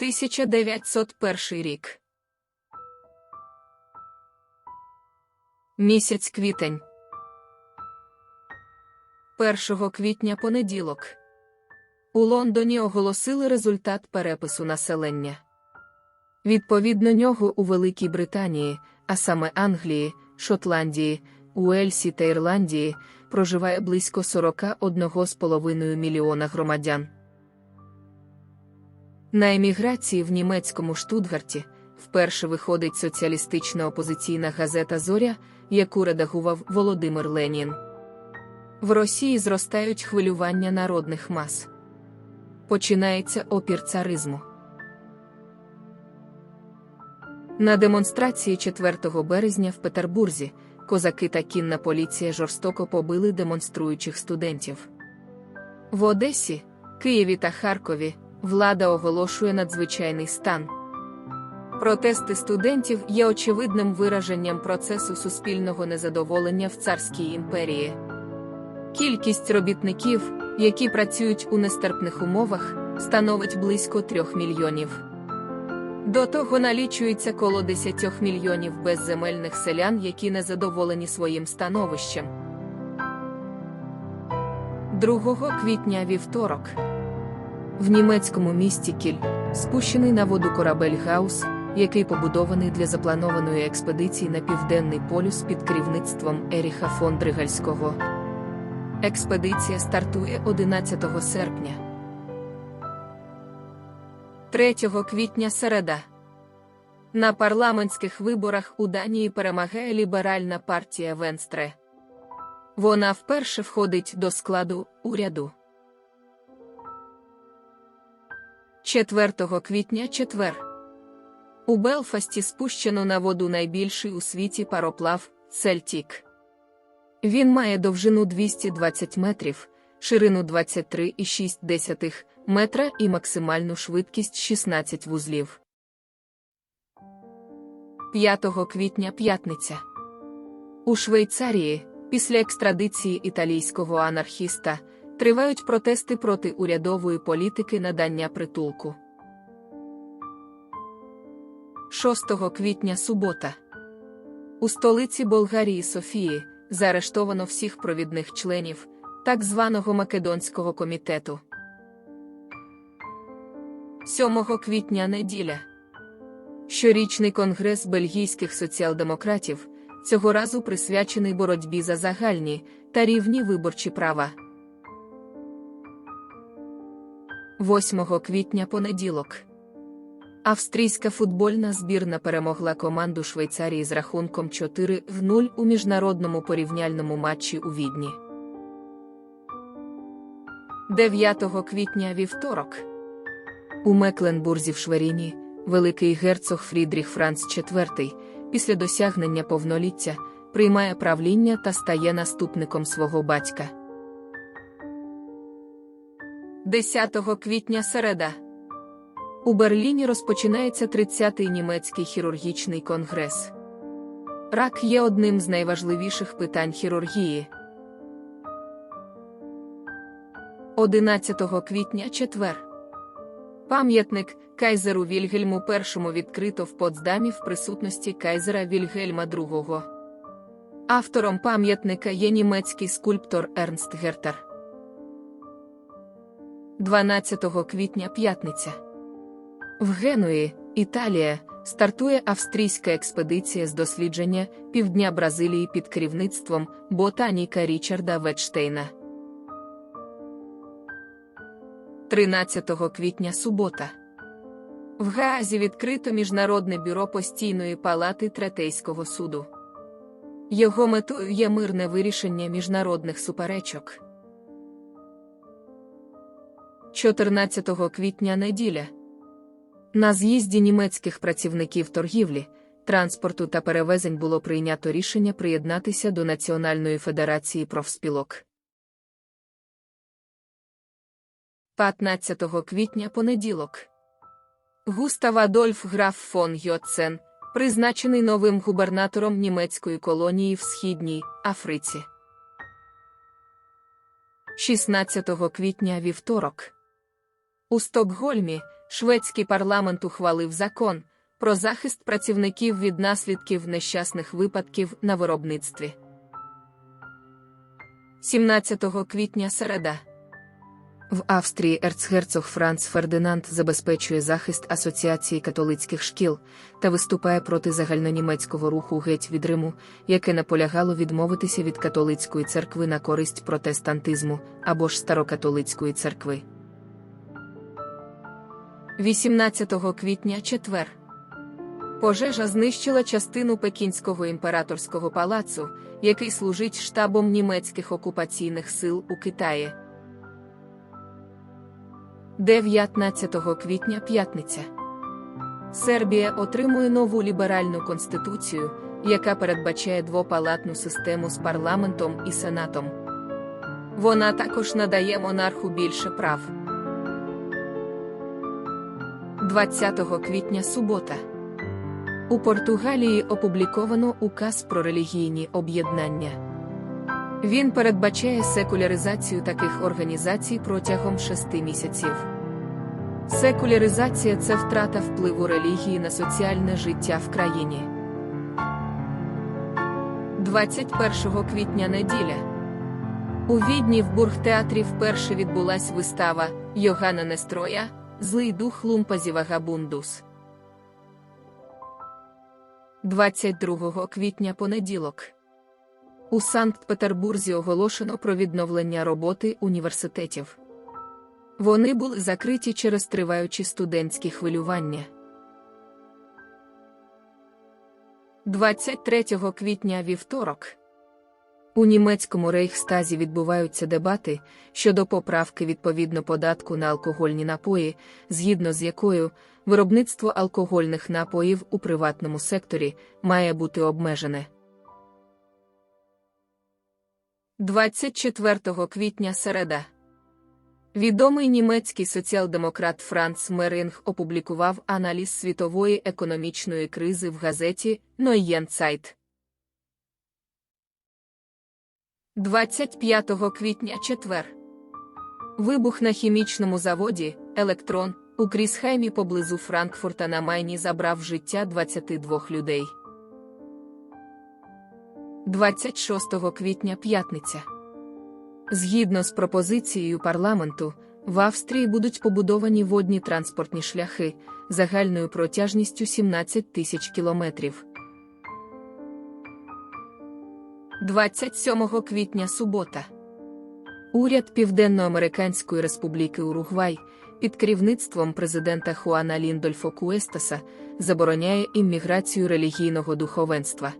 1901 рік. Місяць квітень. 1 квітня понеділок. У Лондоні оголосили результат перепису населення. Відповідно нього у Великій Британії, а саме Англії, Шотландії, Уельсі та Ірландії, проживає близько 41,5 мільйона громадян. На еміграції в німецькому Штутгарті вперше виходить соціалістична опозиційна газета Зоря, яку редагував Володимир Ленін. В Росії зростають хвилювання народних мас. Починається опір царизму. На демонстрації 4 березня в Петербурзі козаки та кінна поліція жорстоко побили демонструючих студентів. В Одесі, Києві та Харкові влада оголошує надзвичайний стан. Протести студентів є очевидним вираженням процесу суспільного незадоволення в царській імперії. Кількість робітників, які працюють у нестерпних умовах, становить близько трьох мільйонів. До того налічується коло 10 мільйонів безземельних селян, які незадоволені своїм становищем. 2 квітня вівторок. В німецькому місті Кіль спущений на воду корабель Гаус, який побудований для запланованої експедиції на південний полюс під керівництвом Еріха фон Дригальського. Експедиція стартує 11 серпня. 3 квітня середа. На парламентських виборах у Данії перемагає ліберальна партія Венстре. Вона вперше входить до складу уряду. 4 квітня четвер. У Белфасті спущено на воду найбільший у світі пароплав Цельтік. Він має довжину 220 метрів, ширину 23,6 метра і максимальну швидкість 16 вузлів. 5 квітня п'ятниця. У Швейцарії, після екстрадиції італійського анархіста, тривають протести проти урядової політики надання притулку. 6 квітня субота. У столиці Болгарії Софії заарештовано всіх провідних членів так званого Македонського комітету. 7 квітня неділя. Щорічний конгрес бельгійських соціал-демократів цього разу присвячений боротьбі за загальні та рівні виборчі права. 8 квітня понеділок. Австрійська футбольна збірна перемогла команду Швейцарії з рахунком 4-0 у міжнародному порівняльному матчі у Відні. 9 квітня вівторок. У Мекленбурзі в Шверіні великий герцог Фрідріх Франц IV після досягнення повноліття приймає правління та стає наступником свого батька. 10 квітня середа. У Берліні розпочинається 30-й німецький хірургічний конгрес. Рак є одним з найважливіших питань хірургії. 11 квітня четвер. Пам'ятник Кайзеру Вільгельму І відкрито в Потсдамі в присутності Кайзера Вільгельма II. Автором пам'ятника є німецький скульптор Ернст Гертер. 12 квітня п'ятниця. В Генуї, Італія, стартує австрійська експедиція з дослідження півдня Бразилії під керівництвом ботаніка Річарда Ветштейна. 13 квітня субота. В Гаазі відкрито Міжнародне бюро постійної палати Третейського суду. Його метою є мирне вирішення міжнародних суперечок. 14 квітня неділя. На з'їзді німецьких працівників торгівлі, транспорту та перевезень було прийнято рішення приєднатися до Національної федерації профспілок. 15 квітня понеділок. Густав Адольф граф фон Йоцен, призначений новим губернатором німецької колонії в Східній Африці. 16 квітня вівторок. У Стокгольмі Шведський парламент ухвалив закон про захист працівників від наслідків нещасних випадків на виробництві. 17 квітня середа. В Австрії ерцгерцог Франц Фердинанд забезпечує захист Асоціації католицьких шкіл та виступає проти загальнонімецького руху геть від Риму, яке наполягало відмовитися від католицької церкви на користь протестантизму або ж старокатолицької церкви. 18 квітня четвер. Пожежа знищила частину Пекінського імператорського палацу, який служить штабом німецьких окупаційних сил у Китаї. 19 квітня п'ятниця. Сербія отримує нову ліберальну конституцію, яка передбачає двопалатну систему з парламентом і сенатом. Вона також надає монарху більше прав. 20 квітня субота. У Португалії опубліковано указ про релігійні об'єднання. Він передбачає секуляризацію таких організацій протягом шести місяців. Секуляризація це втрата впливу релігії на соціальне життя в країні. 21 квітня неділя. У Відні в Бургтеатрі вперше відбулась вистава Йогана Нестроя Злий дух Лумпазі Вагабундус. 22 квітня понеділок. У Санкт-Петербурзі оголошено про відновлення роботи університетів. Вони були закриті через триваючі студентські хвилювання. 23 квітня вівторок. У німецькому рейхстазі відбуваються дебати щодо поправки відповідно податку на алкогольні напої, згідно з якою виробництво алкогольних напоїв у приватному секторі має бути обмежене. 24 квітня середа. Відомий німецький соціал-демократ Франц Меринг опублікував аналіз світової економічної кризи в газеті Neuen Zeit. 25 квітня четвер. Вибух на хімічному заводі Електрон у Крісхаймі поблизу Франкфурта на Майні забрав життя 22 людей. 26 квітня п'ятниця. Згідно з пропозицією парламенту, в Австрії будуть побудовані водні транспортні шляхи загальною протяжністю 17 тисяч кілометрів. 27 квітня субота. Уряд Південноамериканської Республіки Уругвай під керівництвом президента Хуана Ліндольфо Куестаса забороняє імміграцію релігійного духовенства.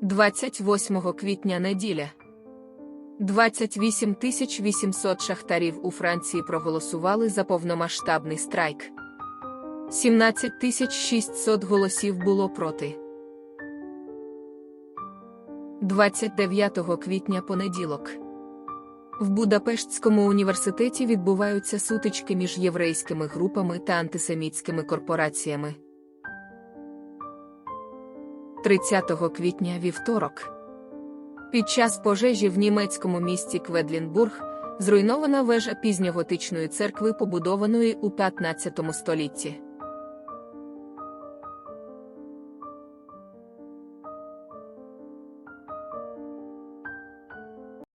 28 квітня неділя. 28 800 шахтарів у Франції проголосували за повномасштабний страйк. 17 600 голосів було проти. 29 квітня понеділок. В Будапештському університеті відбуваються сутички між єврейськими групами та антисемітськими корпораціями. 30 квітня вівторок. Під час пожежі в німецькому місті Кведлінбург зруйнована вежа пізньоготичної церкви, побудованої у 15 столітті.